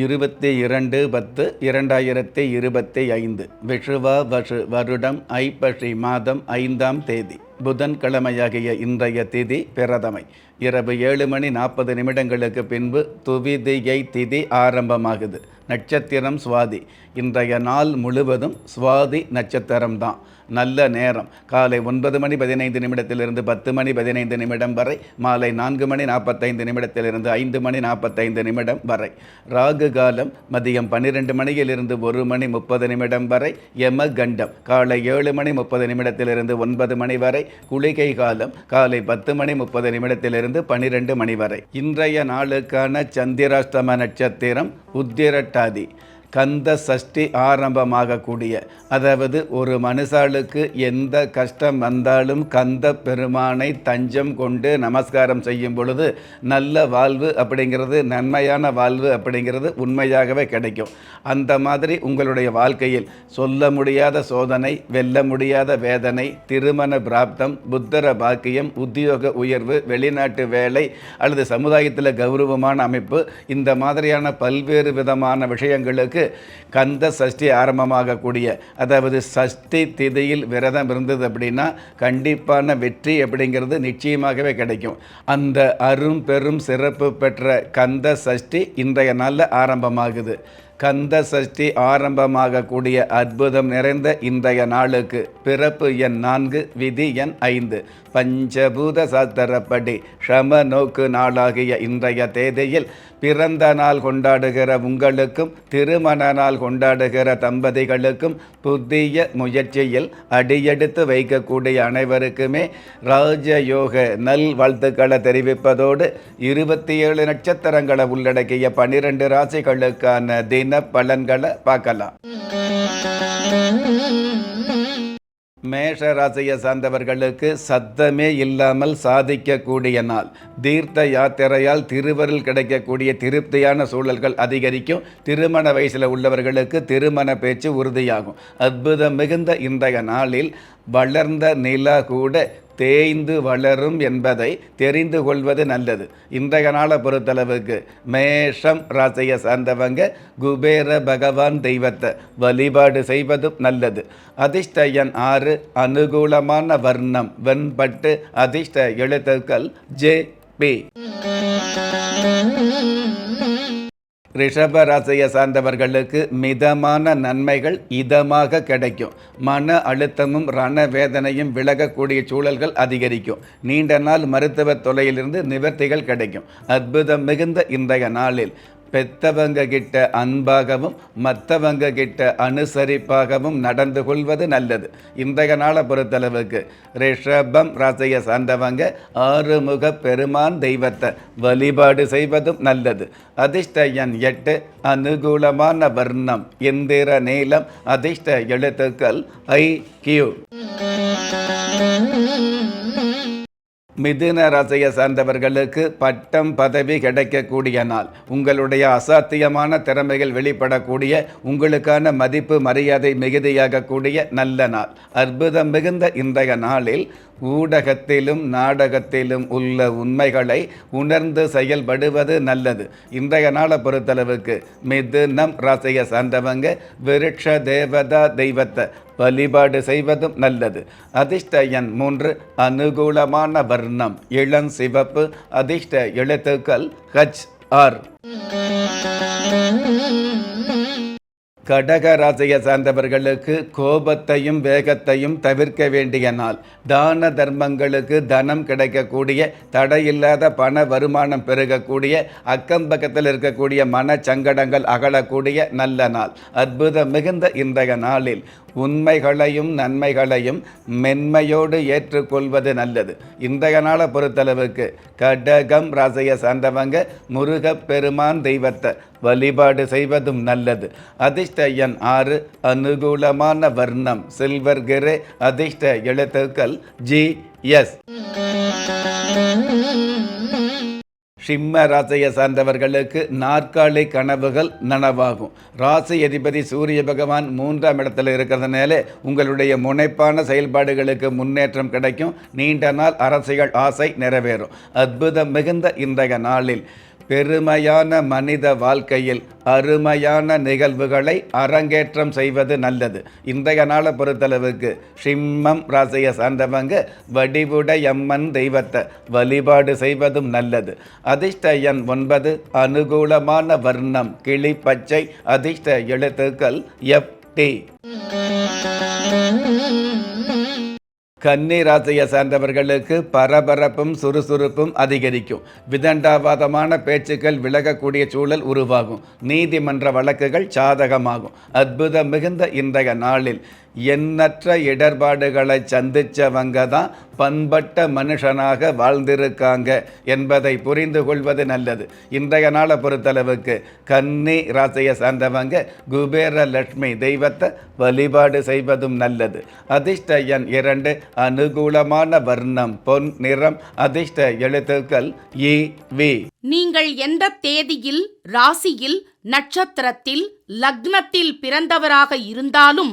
இருபத்தி இரண்டு பத்து இரண்டாயிரத்தி இருபத்தி ஐந்து. விஷுவா வசு வருடம் ஐப்பசி மாதம் ஐந்தாம் தேதி. புதன்கிழமையாகிய இன்றைய திதி பிரதமை. இரவு ஏழு மணி நாற்பது நிமிடங்களுக்கு பின்பு துவிதியை திதி ஆரம்பமாகுது. நட்சத்திரம் சுவாதி. இன்றைய நாள் முழுவதும் சுவாதி நட்சத்திரம்தான். நல்ல நேரம். காலை ஒன்பது மணி பதினைந்து நிமிடத்திலிருந்து பத்து மணி பதினைந்து நிமிடம் வரை மாலை நான்கு மணி நாற்பத்தைந்து நிமிடத்திலிருந்து ஐந்து மணி நாற்பத்தைந்து நிமிடம் வரை. ராகு காலம் மதியம் பன்னிரெண்டு மணியிலிருந்து ஒரு மணி முப்பது நிமிடம் வரை யம கண்டம் காலை ஏழு மணி முப்பது நிமிடத்திலிருந்து ஒன்பது மணி வரை குளிகை காலம் காலை பத்து மணி முப்பது நிமிடத்திலிருந்து பன்னிரெண்டு மணி வரை. இன்றைய நாளுக்கான சந்திராஷ்டம நட்சத்திரம் உத்திரட்டாதி. கந்த சஷ்டி ஆரம்பமாகக்கூடிய அதாவது ஒரு மனுஷாளுக்கு எந்த கஷ்டம் வந்தாலும் கந்த பெருமானை தஞ்சம் கொண்டு நமஸ்காரம் செய்யும் பொழுது நல்ல வாழ்வு அப்படிங்கிறது நன்மையான வாழ்வு அப்படிங்கிறது உண்மையாகவே கிடைக்கும். அந்த மாதிரி உங்களுடைய வாழ்க்கையில் சொல்ல முடியாத சோதனை வெல்ல முடியாத வேதனை திருமண பிராப்தம் புத்தர பாக்கியம் உத்தியோக உயர்வு வெளிநாட்டு வேலை அல்லது சமுதாயத்தில் கௌரவமான அமைப்பு இந்த மாதிரியான பல்வேறு விதமான விஷயங்களுக்கு கந்த சஷ்டி ஆரம்பமாகக்கூடிய அதாவது சஷ்டி திதியில் விரதம் இருந்தது அப்படின்னா கண்டிப்பான வெற்றி அப்படிங்கிறது நிச்சயமாகவே கிடைக்கும். அந்த அரும் பெரும் சிறப்பு பெற்ற கந்த சஷ்டி இன்றைய நாளில் ஆரம்பமாகுது. கந்த சஷ்டி ஆரம்பமாகக்கூடிய அற்புதம் நிறைந்த இன்றைய நாளுக்கு பிறப்பு எண் நான்கு விதி எண் ஐந்து. பஞ்சபூத சாஸ்திரப்படி ஷம நோக்கு நாளாகிய இன்றைய தேதியில் பிறந்த நாள் கொண்டாடுகிற உங்களுக்கும் திருமண நாள் கொண்டாடுகிற தம்பதிகளுக்கும் புதிய முயற்சியில் அடியெடுத்து வைக்கக்கூடிய அனைவருக்குமே ராஜயோக நல் வாழ்த்துக்களை தெரிவிப்பதோடு இருபத்தி ஏழு நட்சத்திரங்களை உள்ளடக்கிய பனிரெண்டு ராசிகளுக்கான தின பலன்களை பார்க்கலாம் மேஷ ராசியை சார்ந்தவர்களுக்கு சத்தமே இல்லாமல் சாதிக்கக்கூடிய நாள் தீர்த்த யாத்திரையால் திருவருள் கிடைக்கக்கூடிய திருப்தியான சூழல்கள் அதிகரிக்கும் திருமண வயசில் உள்ளவர்களுக்கு திருமண பேச்சு உறுதியாகும் அற்புதம் மிகுந்த இன்றைய நாளில் வளர்ந்த நிலா கூட தேய்ந்து வளரும் என்பதை தெரிந்து கொள்வது நல்லது. இன்றைய நாளை பொறுத்தளவுக்கு மேஷம் ராசியை சார்ந்தவங்க குபேர பகவான் தெய்வத்தை வழிபாடு செய்வதும் நல்லது. அதிர்ஷ்டயன் ஆறு அனுகூலமான வர்ணம் வெண்பட்டு அதிர்ஷ்ட எழுத்துக்கள் ஜே பி. ரிஷப ராசியை சார்ந்தவர்களுக்கு மிதமான நன்மைகள் இதமாக கிடைக்கும். மன அழுத்தமும் ரண வேதனையும் விலகக்கூடிய சூழல்கள் அதிகரிக்கும். நீண்ட நாள் மருத்துவ தொலையிலிருந்து நிவர்த்திகள் கிடைக்கும். அற்புதம் மிகுந்த இன்றைய நாளில். பெத்தவங்க கிட்ட அன்பாகவும் மற்றவங்க கிட்ட அனுசரிப்பாகவும் நடந்து கொள்வது நல்லது. இன்றைய நாளை பொறுத்தளவுக்கு ரிஷபம் ராசியை சார்ந்தவங்க ஆறுமுக பெருமான் தெய்வத்தை வழிபாடு செய்வதும் நல்லது. அதிர்ஷ்ட எண் எட்டு அனுகூலமான வர்ணம் இந்திர நீளம் அதிர்ஷ்ட எழுத்துக்கள் ஐ கியூ. மிதுன ராசியை சார்ந்தவர்களுக்கு பட்டம் பதவி கிடைக்கக்கூடிய நாள். உங்களுடைய அசாத்தியமான திறமைகள் வெளிப்படக்கூடிய உங்களுக்கான மதிப்பு மரியாதை மிகுதியாகக்கூடிய நல்ல நாள். அற்புதம் மிகுந்த இன்றைய நாளில் ஊடகத்திலும் நாடகத்திலும் உள்ள உண்மைகளை உணர்ந்து செயல்படுவது நல்லது. இன்றைய நாளை பொறுத்தளவுக்கு மிதுனம் ராசியை சார்ந்தவங்க விருட்ச தேவதா தெய்வத்தை வழிபாடு செய்வதும் நல்லது. அதிர்ஷ்ட எண் மூன்று அனுகூலமான வர்ணம் இளம் சிவப்பு அதிர்ஷ்ட எழுத்துக்கள் ஹச் ஆர் கடக ராசியை சார்ந்தவர்களுக்கு கோபத்தையும் வேகத்தையும் தவிர்க்க வேண்டிய நாள் தான தர்மங்களுக்கு தனம் கிடைக்கக்கூடிய தடையில்லாத பண வருமானம் பெருகக்கூடிய அக்கம் பக்கத்தில் இருக்கக்கூடிய மன சங்கடங்கள் அகலக்கூடிய நல்ல நாள். அற்புதம் மிகுந்த இன்றைய நாளில் உண்மைகளையும் நன்மைகளையும் மென்மையோடு ஏற்றுக்கொள்வது நல்லது. இன்றைய நாளை பொறுத்தளவுக்கு கடகம் ராசியை சார்ந்தவங்க முருகப் பெருமான் தெய்வத்தை வழிபாடு செய்வதும் நல்லது. அதிர்ஷ்ட எண் ஆறு அனுகூலமான வர்ணம் சில்வர் கிரே அதிர்ஷ்ட எழுத்துக்கள் ஜி எஸ் சிம்ம ராசியை சார்ந்தவர்களுக்கு நாற்காலி கனவுகள் நனவாகும். ராசி அதிபதி சூரிய பகவான் மூன்றாம் இடத்துல இருக்கிறதுனால உங்களுடைய முனைப்பான செயல்பாடுகளுக்கு முன்னேற்றம் கிடைக்கும். நீண்ட நாள் அரசியல் ஆசை நிறைவேறும். அற்புதம் மிகுந்த இன்றைய நாளில் பெருமையான மனித வாழ்க்கையில் அருமையான நிகழ்வுகளை அரங்கேற்றம் செய்வது நல்லது. இன்றைய நாளை பொறுத்தளவுக்கு சிம்மம் ராசியை சார்ந்தவங்க வடிவுடையம்மன் தெய்வத்தை வழிபாடு செய்வதும் நல்லது. அதிர்ஷ்ட எண் ஒன்பது அனுகூலமான வர்ணம் கிளி பச்சை அதிர்ஷ்ட எழுத்துக்கள் எஃப்டி கன்னி ராசியை சார்ந்தவர்களுக்கு பரபரப்பும் சுறுசுறுப்பும் அதிகரிக்கும். விதண்டாவாதமான பேச்சுக்கள் விலகக்கூடிய சூழல் உருவாகும். நீதிமன்ற வழக்குகள் சாதகமாகும். அற்புதம் மிகுந்த இன்றைய நாளில் எண்ணற்ற இடர்பாடுகளை சந்தித்தவங்க தான் பண்பட்ட மனுஷனாக வாழ்ந்திருக்காங்க என்பதை புரிந்து கொள்வது நல்லது. இன்றைய நாளை பொறுத்தளவுக்கு கன்னி ராசியை சார்ந்தவங்க குபேர லட்சுமி தெய்வத்தை வழிபாடு செய்வதும் நல்லது. அதிர்ஷ்ட எண் இரண்டு அனுகூலமான வர்ணம் பொன் நிறம் அதிர்ஷ்ட எழுத்துக்கள் இ வி. நீங்கள் எந்த தேதியில் ராசியில் நட்சத்திரத்தில் லக்னத்தில் பிறந்தவராக இருந்தாலும்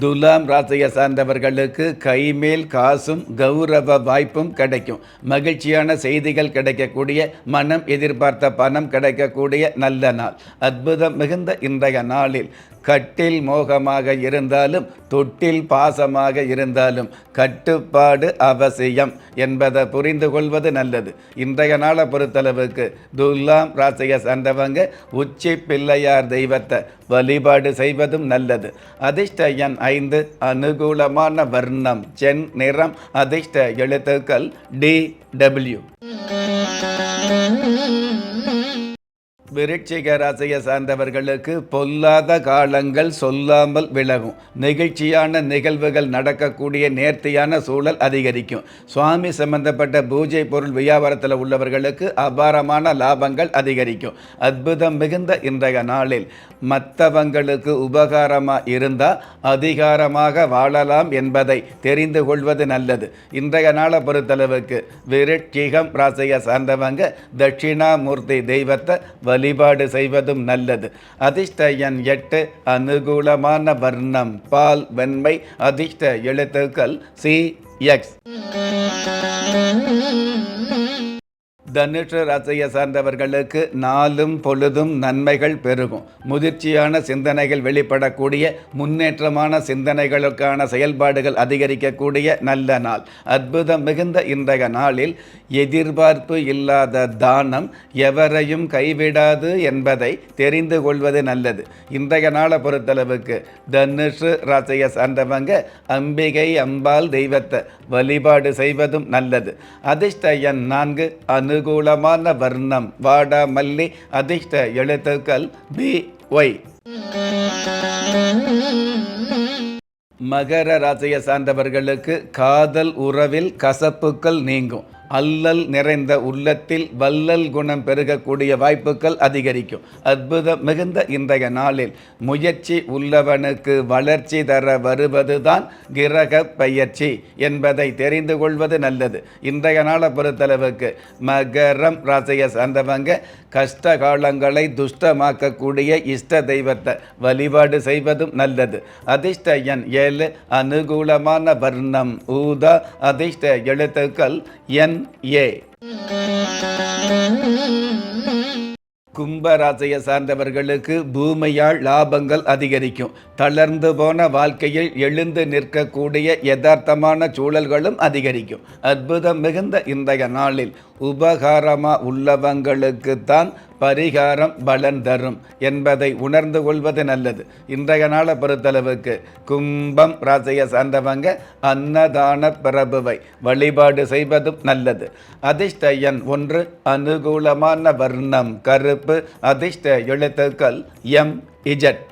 துலாம் ராசியை சார்ந்தவர்களுக்கு கைமேல் காசும் கௌரவ வாய்ப்பும் கிடைக்கும். மகிழ்ச்சியான செய்திகள் கிடைக்கக்கூடிய மனம் எதிர்பார்த்த பணம் கிடைக்கக்கூடிய நல்ல நாள். அற்புதம் மிகுந்த இன்றைய நாளில். கட்டில் மோகமாக இருந்தாலும் தொட்டில் பாசமாக இருந்தாலும் கட்டுப்பாடு அவசியம் என்பதை புரிந்து கொள்வது நல்லது. இன்றைய நாளை பொறுத்தளவுக்கு துலாம் ராசியை சார்ந்தவங்க உச்சி பிள்ளையார் தெய்வத்தை வழிபாடு செய்வதும் நல்லது. அதிர்ஷ்ட எண் ஐந்து அனுகூலமான வர்ணம் சென் நிறம் அதிர்ஷ்ட எழுத்துக்கள் டி டபிள்யூ. விருட்சிக ராசியை சார்ந்தவர்களுக்கு பொல்லாத காலங்கள் சொல்லாமல் விலகும். நெகிழ்ச்சியான நிகழ்வுகள் நடக்கக்கூடிய நேர்த்தியான சூழல் அதிகரிக்கும். சுவாமி சம்பந்தப்பட்ட பூஜை பொருள் வியாபாரத்தில் உள்ளவர்களுக்கு அபாரமான லாபங்கள் அதிகரிக்கும். அற்புதம் மிகுந்த இன்றைய நாளில் மற்றவங்களுக்கு உபகாரமாக இருந்தால் அதிகாரமாக வாழலாம் என்பதை தெரிந்து கொள்வது நல்லது. இன்றைய நாளை பொறுத்தளவுக்கு விருட்சிகம் ராசியை சார்ந்தவங்க தட்சிணாமூர்த்தி தெய்வத்தை வலி வழிபாடு செய்வதும் நல்லது. அதிர்ஷ்ட எண் எட்டு அனுகூலமான வர்ணம். பால் வெண்மை அதிர்ஷ்ட எழுத்துக்கள் சி எக்ஸ் தனுஷ ராசியை சார்ந்தவர்களுக்கு நாளும் பொழுதும் நன்மைகள் பெருகும். முதிர்ச்சியான சிந்தனைகள் வெளிப்படக்கூடிய முன்னேற்றமான சிந்தனைகளுக்கான செயல்பாடுகள் அதிகரிக்கக்கூடிய நல்ல நாள். அற்புதம் மிகுந்த இன்றைய நாளில் எதிர்பார்ப்பு இல்லாத தானம் எவரையும் கைவிடாது என்பதை தெரிந்து கொள்வது நல்லது. இன்றைய நாளை பொறுத்தளவுக்கு தனுஷு ராசியை சார்ந்தவங்க அம்பிகை அம்பாள் தெய்வத்தை வழிபாடு செய்வதும் நல்லது. அதிர்ஷ்ட எண் நான்கு அனுகூலமான வர்ணம். வாடா மல்லி அதிர்ஷ்ட எழுத்துக்கள் பி ஒய் மகர ராசியை சார்ந்தவர்களுக்கு காதல் உறவில் கசப்புக்கள் நீங்கும். அல்லல் நிறைந்த உள்ளத்தில் வல்லல் குணம் பெருகக்கூடிய வாய்ப்புகள் அதிகரிக்கும். அற்புதம் மிகுந்த இன்றைய நாளில் முயற்சி உள்ளவனுக்கு வளர்ச்சி தர வருவதுதான் கிரக பயிற்சி என்பதை தெரிந்து கொள்வது நல்லது. இன்றைய நாளை பொறுத்தளவுக்கு மகரம் ராசியை சார்ந்தவங்க கஷ்ட காலங்களை துஷ்டமாக்கக்கூடிய இஷ்ட தெய்வத்தை வழிபாடு செய்வதும் நல்லது. அதிர்ஷ்ட எண் ஏழு அனுகூலமான வர்ணம் ஊதா அதிர்ஷ்ட எழுத்துக்கள் என் ஏ கும்பராசையை சார்ந்தவர்களுக்கு பூமியால் லாபங்கள் அதிகரிக்கும். தளர்ந்து போன வாழ்க்கையில் எழுந்து நிற்கக்கூடிய யதார்த்தமான சூழல்களும் அதிகரிக்கும். அற்புதம் மிகுந்த இன்றைய நாளில் உபகாரமாக உள்ளவங்களுக்கு தான் பரிகாரம் பலன் தரும் என்பதை உணர்ந்து கொள்வது நல்லது. இன்றைய நாளை பொறுத்தளவுக்கு கும்பம் ராசியை சார்ந்தவங்க அன்னதான பிரபுவை வழிபாடு செய்வதும் நல்லது. அதிர்ஷ்டயன் ஒன்று அனுகூலமான வர்ணம் கருப்பு அதிர்ஷ்ட எழுத்துக்கள் எம் இஜட்.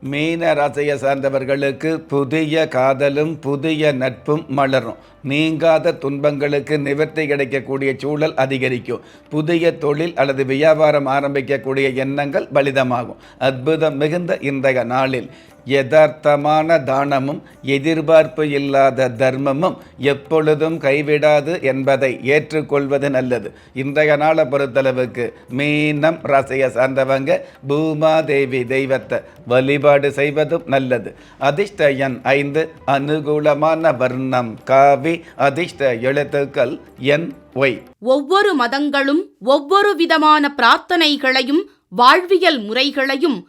மீன ராசியை சார்ந்தவர்களுக்கு புதிய காதலும் புதிய நட்பும் மலரும். நீங்காத துன்பங்களுக்கு நிவர்த்தி கிடைக்கக்கூடிய சூழல் அதிகரிக்கும். புதிய தொழில் அல்லது வியாபாரம் ஆரம்பிக்கக்கூடிய எண்ணங்கள் பலிதமாகும். அற்புதம் மிகுந்த இன்றைய நாளில். யதார்த்தமான தானமும் எதிர்பார்ப்பு இல்லாத தர்மமும் எப்பொழுதும் கைவிடாது என்பதை ஏற்றுக்கொள்வது நல்லது. இன்றைய நாளை பொறுத்தளவுக்கு மீனம் ராசியை சார்ந்தவங்க பூமாதேவி தெய்வத்தை வழிபாடு செய்வதும் நல்லது. அதிர்ஷ்ட எண் ஐந்து அனுகூலமான வர்ணம் காவி அதிர்ஷ்ட எழுத்துக்கள் என் ஒய். ஒவ்வொரு மதங்களும் ஒவ்வொரு விதமான பிரார்த்தனைகளையும் வாழ்வியல் முறைகளையும்